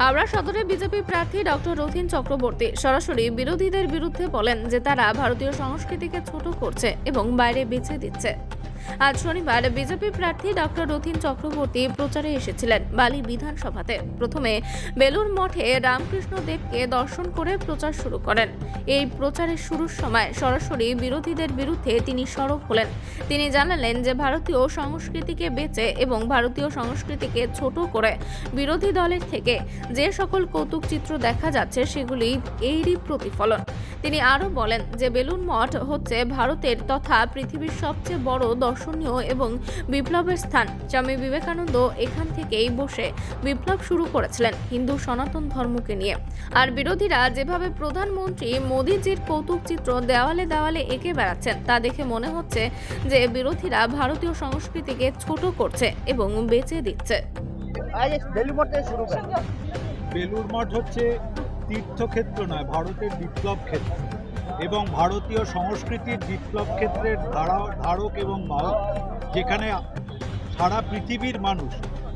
হাওড়া সদরে বিজেপি প্রার্থী ডক্টর রথিন চক্রবর্তী সরাসরি বিরোধীদের বিরুদ্ধে বলেন যে তারা ভারতীয় সংস্কৃতিকে ছোট করছে এবং বাইরে বেছে দিচ্ছে। আজ শনিবার বিজেপি প্রার্থী ডক্টর রথিন চক্রবর্তী প্রচারে এসেছিলেন বালি বিধানসভাতে। প্রথমে বেলুর মঠে রামকৃষ্ণ দেবকে দর্শন করে প্রচার শুরু করেন। এই প্রচারের শুরুর সময় সরাসরি বিরোধীদের বিরুদ্ধে তিনি সরব হলেন। তিনি জানালেন যে ভারতীয় সংস্কৃতিকে বেঁচে এবং ভারতীয় সংস্কৃতিকে ছোট করে বিরোধী দলের থেকে যে সকল কৌতুক চিত্র দেখা যাচ্ছে সেগুলি এরই প্রতিফলন। তিনি আরও বলেন যে বেলুন মঠ হচ্ছে ভারতের তথা পৃথিবীর সবচেয়ে বড় দর্শনীয় এবং বিপ্লবের স্থান। স্বামী বিবেকানন্দ এখান থেকেই বসে বিপ্লব শুরু করেছিলেন হিন্দু সনাতন ধর্মকে নিয়ে। আর বিরোধীরা যেভাবে প্রধানমন্ত্রী মোদীজির কৌতুক চিত্র দেওয়ালে দেওয়ালে এঁকে বেড়াচ্ছেন তা দেখে মনে হচ্ছে যে বিরোধীরা ভারতীয় সংস্কৃতিকে ছোট করছে এবং বেঁচে দিচ্ছে। বেলুর মঠ হচ্ছে তীর্থক্ষেত্র নয় ভারতের বিপ্লব ক্ষেত্র। এবং ভারতীয় সংস্কৃতির বিপ্লব ক্ষেত্রের ধারা, ধারক এবং বাহক যেখানে সারা পৃথিবীর মানুষ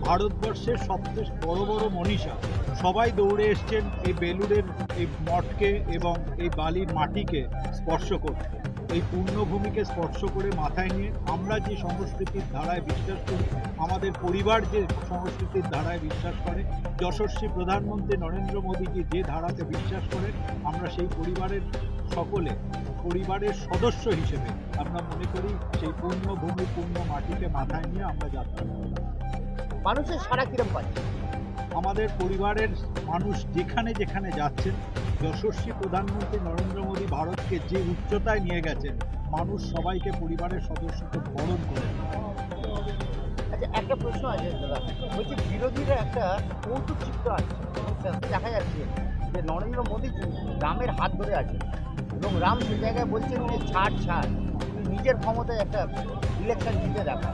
ভারতবর্ষের সবচেয়ে বড় বড় মনীষা। সবাই দৌড়ে এসছেন এই বেলুরের এই মঠকে এবং এই বালির মাটিকে স্পর্শ করতে। এই পূর্ণভূমিকে স্পর্শ করে মাথায় নিয়ে আমরা যে সংস্কৃতির ধারায় বিশ্বাস করি, আমাদের পরিবার যে সংস্কৃতির ধারায় বিশ্বাস করে, যশস্বী প্রধানমন্ত্রী নরেন্দ্র মোদীজি যে ধারাতে বিশ্বাস করেন, আমরা সেই পরিবারের সকলে পরিবারের সদস্য হিসেবে আমরা মনে করি সেই পূর্ণভূমি পূর্ণ মাটিকে মাথায় নিয়ে আমরা যাত্রা করি। মানুষের সারা কিরম পাচ্ছে আমাদের পরিবারের মানুষ যেখানে যেখানে যাচ্ছেন যশস্বী প্রধানমন্ত্রী নরেন্দ্র মোদী ভারতকে যে উচ্চতায় নিয়ে গেছেন মানুষ সবাইকে পরিবারের সদস্যকে বরণ করে একটা প্রশ্ন আছে বলছি, বিরোধীরা একটা কৌতুক চিত্র আছে দেখা যাচ্ছে যে নরেন্দ্র মোদীজি রামের হাত ধরে আছে এবং রাম সে জায়গায় বলছেন যে ছাড় ছাড়। নিজের ক্ষমতায় একটা ইলেকশন জিতে দেখা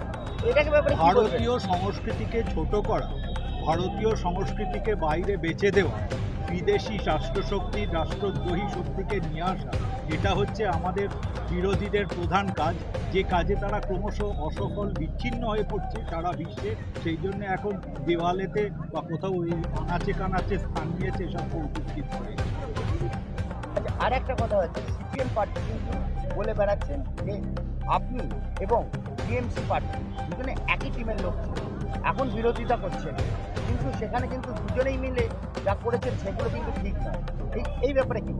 এটাকে ব্যাপারে? ভারতীয় সংস্কৃতিকে ছোট করা, ভারতীয় সংস্কৃতিকে বাইরে বেচে দেওয়া বিদেশি রাষ্ট্রশক্তি, রাষ্ট্রদ্রোহী শক্তিকে নিয়ে আসা, এটা হচ্ছে আমাদের বিরোধীদের প্রধান কাজ। যে কাজে তারা ক্রমশ অসফল, বিচ্ছিন্ন হয়ে পড়ছে সারা বিশ্বে, সেই জন্য এখন দেওয়ালেতে বা কোথাও আনাচে কানাচে স্থান নিয়েছে এসব কৌতুক চিত্রে আচ্ছা আর একটা কথা হচ্ছে, সিপিএম পার্টি কিন্তু বলে বেড়াচ্ছেন যে আপনি এবং টিএমসি পার্টি দুজনে একই টিমের লোক। এখন বিরোধিতা করছেন। কিন্তু সেখানে কিন্তু দুজনেই মিলে যা করেছেন সেগুলো কিন্তু ঠিক নয় এই এই ব্যাপারে কি?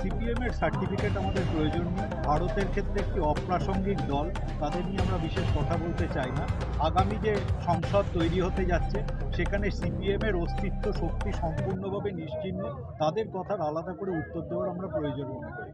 সিপিএমের সার্টিফিকেট আমাদের প্রয়োজন নেই। ভারতের ক্ষেত্রে একটি অপ্রাসঙ্গিক দল তাদের নিয়ে আমরা বিশেষ কথা বলতে চাই না। আগামী যে সংসদ তৈরি হতে যাচ্ছে সেখানে সিপিএমের অস্তিত্ব শক্তি সম্পূর্ণভাবে নিশ্চিহ্ন। তাদের কথার আলাদা করে উত্তর দেওয়ার আমরা প্রয়োজন মনে করি।